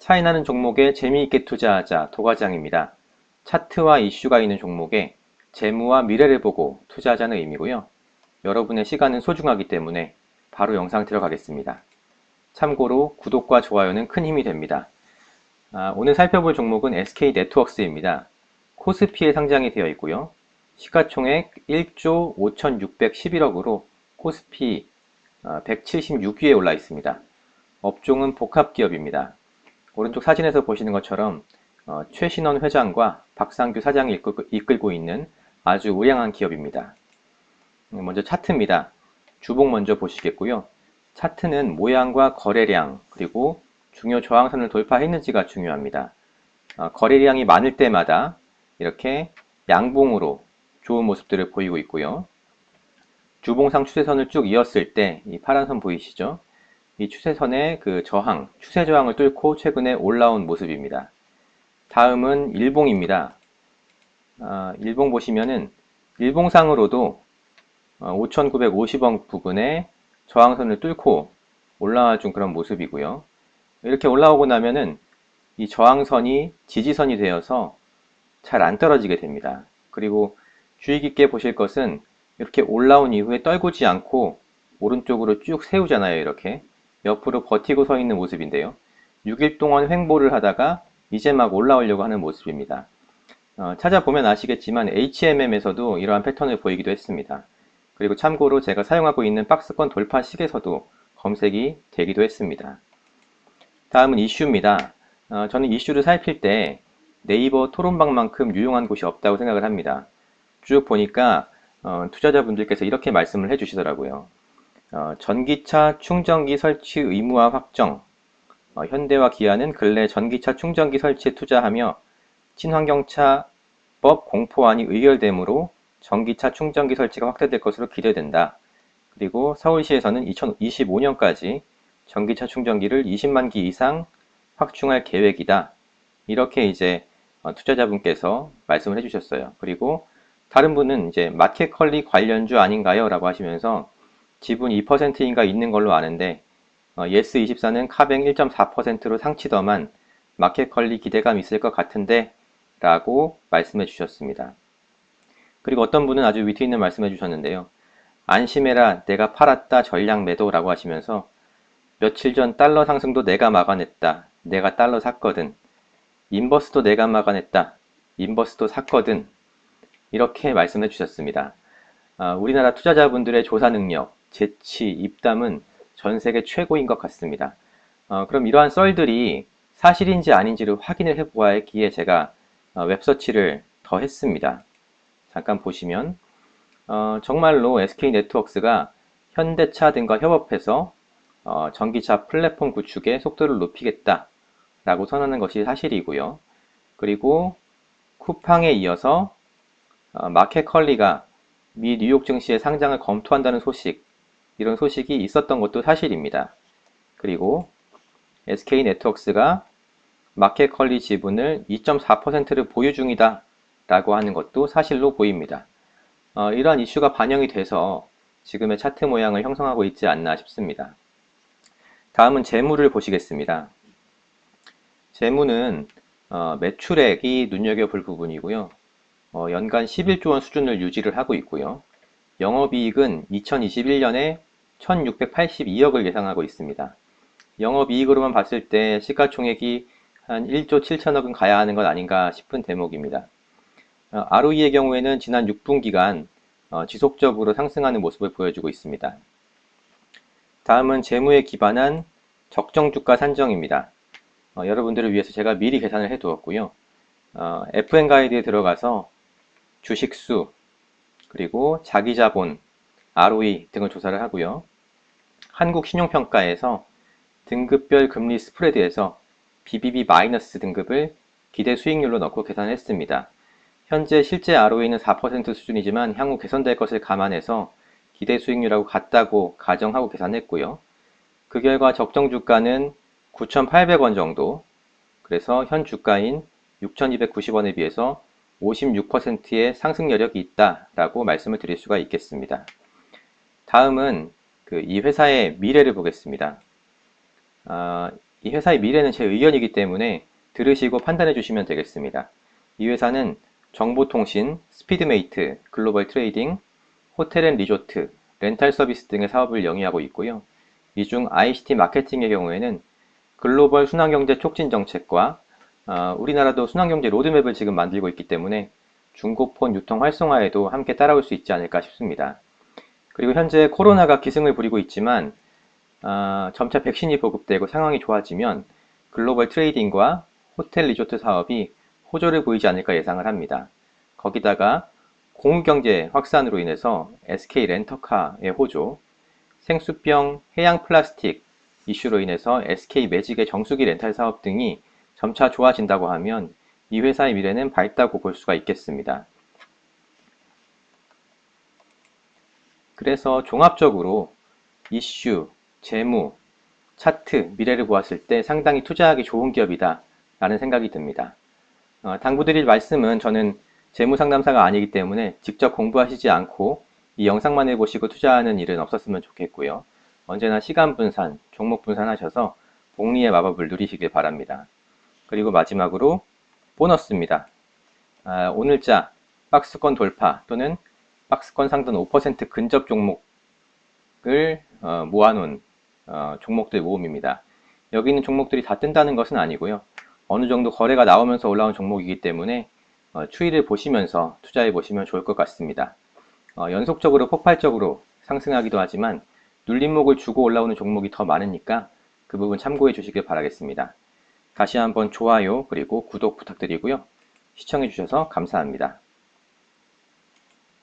차이나는 종목에 재미있게 투자하자 도과장입니다. 차트와 이슈가 있는 종목에 재무와 미래를 보고 투자하자는 의미고요. 여러분의 시간은 소중하기 때문에 바로 영상 들어가겠습니다. 참고로 구독과 좋아요는 큰 힘이 됩니다. 아, 오늘 살펴볼 종목은 SK 네트워크스입니다. 코스피에 상장이 되어 있고요. 시가총액 1조 5,611억으로 코스피 176위에 올라 있습니다. 업종은 복합기업입니다. 오른쪽 사진에서 보시는 것처럼 어, 최신원 회장과 박상규 사장이 이끌고, 이끌고 있는 아주 우량한 기업입니다. 음, 먼저 차트입니다. 주봉 먼저 보시겠고요. 차트는 모양과 거래량 그리고 중요 저항선을 돌파했는지가 중요합니다. 어, 거래량이 많을 때마다 이렇게 양봉으로 좋은 모습들을 보이고 있고요. 주봉상 추세선을 쭉 이었을 때 이 파란 선 보이시죠? 이 추세선의 그 저항, 추세 저항을 뚫고 최근에 올라온 모습입니다. 다음은 일봉입니다. 아, 일봉 보시면은 일봉상으로도 5,950원 부근에 저항선을 뚫고 올라와 준 그런 모습이고요. 이렇게 올라오고 나면은 이 저항선이 지지선이 되어서 잘 안 떨어지게 됩니다. 그리고 주의 깊게 보실 것은 이렇게 올라온 이후에 떨구지 않고 오른쪽으로 쭉 세우잖아요. 이렇게 옆으로 버티고 서 있는 모습인데요. 6일 동안 횡보를 하다가 이제 막 올라오려고 하는 모습입니다. 어, 찾아보면 아시겠지만 HMM에서도 이러한 패턴을 보이기도 했습니다. 그리고 참고로 제가 사용하고 있는 박스권 돌파식에서도 검색이 되기도 했습니다. 다음은 이슈입니다. 어, 저는 이슈를 살필 때 네이버 토론방만큼 유용한 곳이 없다고 생각을 합니다. 쭉 보니까 어, 투자자분들께서 이렇게 말씀을 해주시더라고요. 어, 전기차 충전기 설치 의무화 확정. 어, 현대와 기아는 근래 전기차 충전기 설치에 투자하며 친환경차법 공포안이 의결되므로 전기차 충전기 설치가 확대될 것으로 기대된다. 그리고 서울시에서는 2025년까지 전기차 충전기를 20만 기 이상 확충할 계획이다. 이렇게 이제 어, 투자자분께서 말씀을 해주셨어요. 그리고 다른 분은 이제 마켓컬리 관련주 아닌가요? 라고 하시면서 지분 2%인가 있는 걸로 아는데 어, 예스24는 카뱅 1.4%로 상치더만 마켓컬리 기대감 있을 것 같은데 라고 말씀해 주셨습니다. 그리고 어떤 분은 아주 위트 있는 말씀해 주셨는데요. 안심해라 내가 팔았다 전량 매도 라고 하시면서 며칠 전 달러 상승도 내가 막아냈다. 내가 달러 샀거든. 인버스도 내가 막아냈다. 인버스도 샀거든. 이렇게 말씀해 주셨습니다. 아, 우리나라 투자자분들의 조사 능력, 재치, 입담은 전 세계 최고인 것 같습니다. 어, 그럼 이러한 썰들이 사실인지 아닌지를 확인을 해보았기에 제가 어, 웹서치를 더 했습니다. 잠깐 보시면 어, 정말로 SK 네트워크스가 현대차 등과 협업해서 어, 전기차 플랫폼 구축의 속도를 높이겠다 라고 선언하는 것이 사실이고요. 그리고 쿠팡에 이어서 어, 마켓컬리가 미 뉴욕 증시의 상장을 검토한다는 소식 이런 소식이 있었던 것도 사실입니다. 그리고 SK 네트워크스가 마켓컬리 지분을 2.4%를 보유 중이다 라고 하는 것도 사실로 보입니다. 어, 이러한 이슈가 반영이 돼서 지금의 차트 모양을 형성하고 있지 않나 싶습니다. 다음은 재무를 보시겠습니다. 재무는 어, 매출액이 눈여겨볼 부분이고요. 어, 연간 11조 원 수준을 유지를 하고 있고요. 영업이익은 2021년에 1682억을 예상하고 있습니다. 영업이익으로만 봤을 때 시가총액이 한 1조 7천억은 가야 하는 것 아닌가 싶은 대목입니다. 어, ROE의 경우에는 지난 6분기간 어, 지속적으로 상승하는 모습을 보여주고 있습니다. 다음은 재무에 기반한 적정 주가 산정입니다. 어, 여러분들을 위해서 제가 미리 계산을 해 두었고요. 어, FN 가이드에 들어가서 주식수, 그리고 자기자본, ROE 등을 조사를 하고요. 한국신용평가에서 등급별 금리 스프레드에서 BBB- 등급을 기대 수익률로 넣고 계산했습니다. 현재 실제 ROE는 4% 수준이지만 향후 개선될 것을 감안해서 기대 수익률하고 같다고 가정하고 계산했고요. 그 결과 적정 주가는 9,800원 정도, 그래서 현 주가인 6,290원에 비해서 56%의 상승 여력이 있다라고 말씀을 드릴 수가 있겠습니다. 다음은 그 이 회사의 미래를 보겠습니다. 아, 이 회사의 미래는 제 의견이기 때문에 들으시고 판단해 주시면 되겠습니다. 이 회사는 정보통신, 스피드메이트, 글로벌 트레이딩, 호텔 앤 리조트, 렌탈 서비스 등의 사업을 영위하고 있고요. 이 중 ICT 마케팅의 경우에는 글로벌 순환경제 촉진 정책과 어, 우리나라도 순환경제 로드맵을 지금 만들고 있기 때문에 중고폰 유통 활성화에도 함께 따라올 수 있지 않을까 싶습니다. 그리고 현재 코로나가 기승을 부리고 있지만 어, 점차 백신이 보급되고 상황이 좋아지면 글로벌 트레이딩과 호텔 리조트 사업이 호조를 보이지 않을까 예상을 합니다. 거기다가 공유경제 확산으로 인해서 SK 렌터카의 호조, 생수병, 해양 플라스틱 이슈로 인해서 SK 매직의 정수기 렌탈 사업 등이 점차 좋아진다고 하면 이 회사의 미래는 밝다고 볼 수가 있겠습니다. 그래서 종합적으로 이슈, 재무, 차트, 미래를 보았을 때 상당히 투자하기 좋은 기업이다 라는 생각이 듭니다. 어, 당부드릴 말씀은 저는 재무 상담사가 아니기 때문에 직접 공부하시지 않고 이 영상만 해보시고 투자하는 일은 없었으면 좋겠고요. 언제나 시간 분산, 종목 분산하셔서 복리의 마법을 누리시길 바랍니다. 그리고 마지막으로 보너스입니다. 아, 오늘자 박스권 돌파 또는 박스권 상단 5% 근접 종목을 어, 모아놓은 어, 종목들 모음입니다. 여기 있는 종목들이 다 뜬다는 것은 아니고요. 어느 정도 거래가 나오면서 올라온 종목이기 때문에 어, 추이를 보시면서 투자해 보시면 좋을 것 같습니다. 어, 연속적으로 폭발적으로 상승하기도 하지만 눌림목을 주고 올라오는 종목이 더 많으니까 그 부분 참고해 주시길 바라겠습니다. 다시 한번 좋아요 그리고 구독 부탁드리고요. 시청해 주셔서 감사합니다.